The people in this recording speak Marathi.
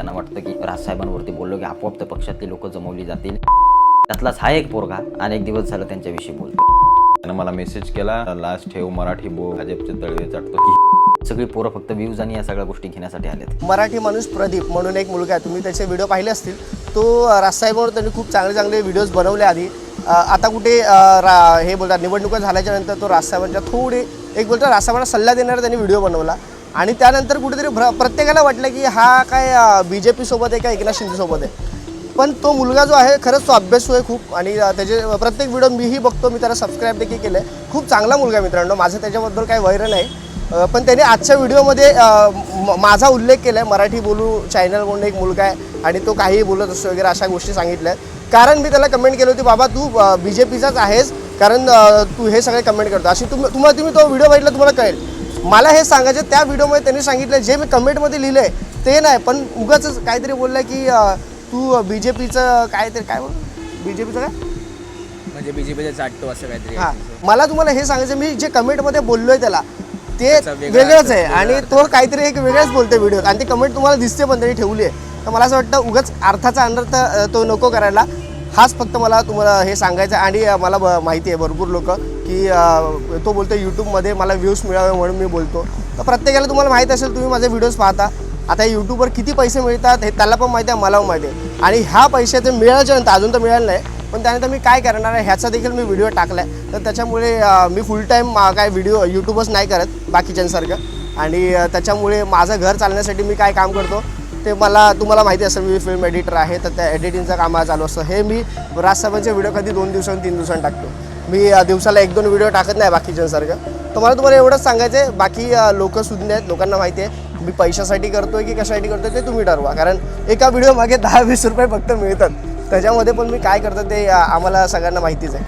त्यांना वाटतं की राजसाहेबांवरती बोललो की आपोआप त्या पक्षातली लोक जमवली जातील. त्यातलाच हा एक पोरगा अनेक दिवस झालं त्यांच्याविषयी बोलतो त्यानं मला मेसेज केला लास्ट ठेव मराठी बो भाजपचे तळवे चाटतो. की सगळी पोरं फक्त व्ह्यूज आणि या सगळ्या गोष्टी घेण्यासाठी आलेत. मराठी माणूस प्रदीप म्हणून एक मुलगा आहे. तुम्ही त्याचे व्हिडिओ पाहिले असतील. तो राजसाहेबांवर त्यांनी खूप चांगले चांगले व्हिडिओज बनवले आधी. आता कुठे रा हे बोलतात निवडणुका झाल्याच्यानंतर तो राजसाहेबांच्या थोडे एक बोलतो राजसाहेबांना सल्ला देणारा त्यांनी व्हिडिओ बनवला. आणि त्यानंतर कुठेतरी भ्र प्रत्येकाला वाटलं की हा काय बी जे पीसोबत आहे का एकनाथ शिंदेसोबत आहे? पण तो मुलगा जो आहे खरंच तो अभ्यासू आहे खूप आणि त्याचे प्रत्येक व्हिडिओ मीही बघतो मी त्याला सबस्क्राईब देखील केलं आहे खूप चांगला मुलगा मित्रांनो माझं त्याच्याबद्दल काही वैर नाही. पण त्याने आजच्या व्हिडिओमध्ये म- माझा उल्लेख केला आहे मराठी बोलू चॅनल म्हणून एक मुलगा आहे आणि तो काहीही बोलत असतो वगैरे अशा गोष्टी सांगितल्या आहेत कारण मी त्याला कमेंट केली होती बाबा तू बी जे पीचाच आहेस कारण तू हे सगळे कमेंट करतो. अशी तुम तुम्हाला तुम्ही तो व्हिडिओ बघितला तुम्हाला कळेल. मला हे सांगायचं त्या व्हिडिओमध्ये त्यांनी सांगितलं जे मी कमेंटमध्ये लिहिलं आहे ते नाही पण उगाच काहीतरी बोललं की तू बी जे पीचं काहीतरी काय बोल बी जे पीचं काय? म्हणजे बीजेपीचा चाटतो असं काहीतरी हां. मला तुम्हाला हे सांगायचं मी जे कमेंटमध्ये बोललोय त्याला ते वेगळंच आहे. आणि. तो काहीतरी एक वेगळाच बोलतोय व्हिडिओ आणि ती कमेंट तुम्हाला दिसते पण त्यांनी ठेवली आहे. तर मला असं वाटतं उगाच अर्थाचा अनर्थ तो नको करायला. हाच फक्त मला तुम्हाला हे सांगायचं आहे. आणि मला ब- माहिती आहे भरपूर लोक. की तो बोलतो यूट्यूबमध्ये मला व्ह्यूज मिळावे म्हणून मी बोलतो. तर प्रत्येकाला तुम्हाला माहीत असेल तुम्ही माझे व्हिडिओज पाहता. आता यूट्यूबवर किती पैसे मिळतात हे त्याला पण माहिती आहे मला पण माहिती आहे. आणि ह्या पैशाचे मिळाल्याच्या नंतर अजून तर मिळालं नाही पण त्यानंतर मी काय करणार आहे ह्याचा देखील मी व्हिडिओ टाकला आहे तर त्याच्यामुळे मी फुल टाईम काय व्हिडिओ यूट्यूबच नाही करत बाकीच्यांसारखं. आणि त्याच्यामुळे माझं घर चालण्यासाठी मी काय काम करतो ते मला तुम्हाला माहिती असेल मी फिल्म एडिटर आहे तर त्या एडिटिंगचं काम चालू असतं. हे मी राजसाहेबांचे व्हिडिओ कधी दोन दिवसांनी तीन दिवसांनी टाकतो. मी दिवसाला एक दोन व्हिडिओ टाकत नाही बाकीच्यांसारखं. तर मला तुम्हाला एवढंच सांगायचं आहे बाकी लोक सुज्ञ आहेत लोकांना माहिती आहे मी पैशासाठी करतोय की कशासाठी करतोय ते तुम्ही ठरवा. कारण एका व्हिडिओ मागे दहा वीस रुपये फक्त मिळतात. त्याच्यामध्ये पण मी काय करतो ते आम्हाला सगळ्यांना माहितीच आहे.